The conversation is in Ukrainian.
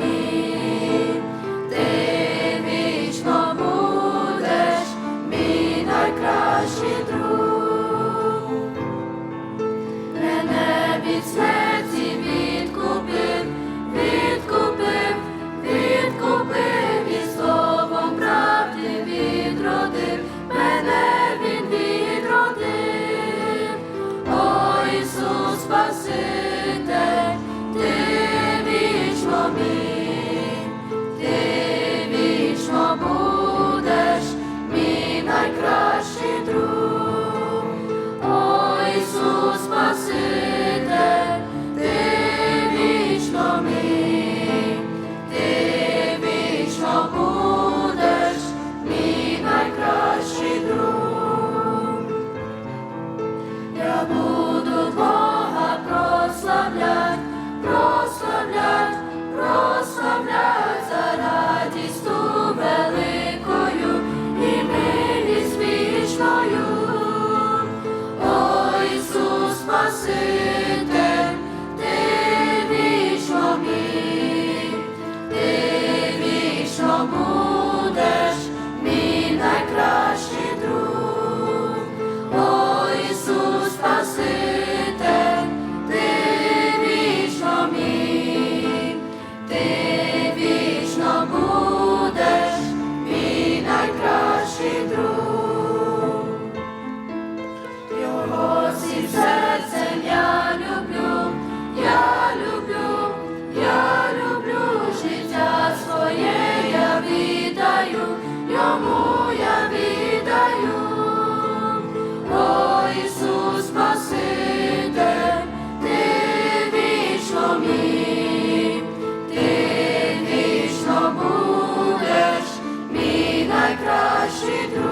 Амінь. Ти вічно будеш, мій найкращий друг. всім серцем люблю, я люблю, я люблю життя своє, я віддаю, йому я віддаю, о Ісус Спаситель, ти друг.